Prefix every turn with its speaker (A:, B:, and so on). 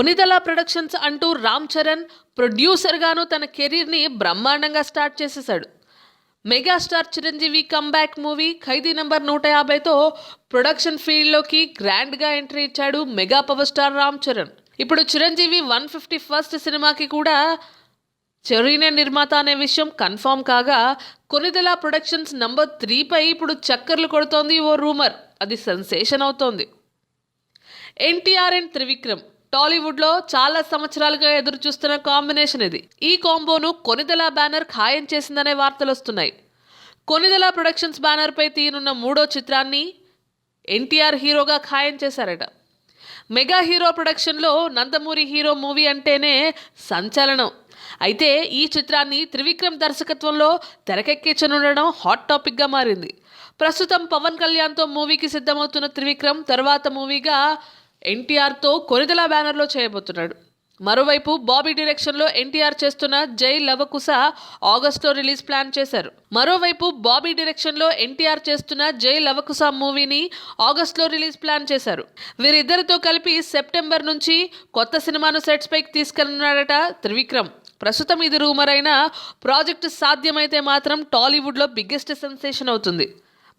A: Konidela productions అంటూ రామ్ చరణ్ ప్రొడ్యూసర్గాను తన కెరీర్ని బ్రహ్మాండంగా స్టార్ట్ చేసేశాడు. Megastar Chiranjeevi comeback movie Khaidi number నూట యాభైతో ప్రొడక్షన్ ఫీల్డ్లోకి గ్రాండ్గా ఎంట్రీ ఇచ్చాడు mega power star Ram Charan. ఇప్పుడు చిరంజీవి వన్ ఫిఫ్టీ ఫస్ట్ సినిమాకి కూడా చెరీనే నిర్మాత అనే విషయం కన్ఫర్మ్ కాగా కొనిదెల ప్రొడక్షన్స్ నంబర్ త్రీపై ఇప్పుడు చక్కర్లు కొడుతోంది ఓ రూమర్. అది సెన్సేషన్ అవుతోంది. ఎన్టీఆర్ అండ్ త్రివిక్రమ్ టాలీవుడ్లో చాలా సంవత్సరాలుగా ఎదురు చూస్తున్న కాంబినేషన్ ఇది. ఈ కాంబోను కొనిదెల బ్యానర్ ఖాయం చేసిందనే వార్తలు వస్తున్నాయి. కొనిదెల ప్రొడక్షన్స్ బ్యానర్పై తీయనున్న మూడో చిత్రాన్ని ఎన్టీఆర్ హీరోగా ఖాయం చేశారట. మెగా హీరో ప్రొడక్షన్లో నందమూరి హీరో మూవీ అంటేనే సంచలనం. అయితే ఈ చిత్రాన్ని త్రివిక్రమ్ దర్శకత్వంలో తెరకెక్కించనుండడం హాట్ టాపిక్గా మారింది. ప్రస్తుతం పవన్ కళ్యాణ్తో మూవీకి సిద్ధమవుతున్న త్రివిక్రమ్ తర్వాత మూవీగా ఎన్టీఆర్తో కొనిదల బ్యానర్లో చేయబోతున్నాడు. మరోవైపు బాబీ డైరెక్షన్లో ఎన్టీఆర్ చేస్తున్న జై లవకుశ ఆగస్టులో రిలీజ్ ప్లాన్ చేశారు. మరోవైపు బాబీ డైరెక్షన్లో ఎన్టీఆర్ చేస్తున్న జై లవకుశ మూవీని ఆగస్టులో రిలీజ్ ప్లాన్ చేశారు. వీరిద్దరితో కలిపి సెప్టెంబర్ నుంచి కొత్త సినిమాను సెట్స్ పైకి తీసుకెళ్తున్నాడట త్రివిక్రమ్. ప్రస్తుతం ఇది రూమర్ అయినా ప్రాజెక్టు సాధ్యమైతే మాత్రం టాలీవుడ్లో బిగ్గెస్ట్ సెన్సేషన్ అవుతుంది.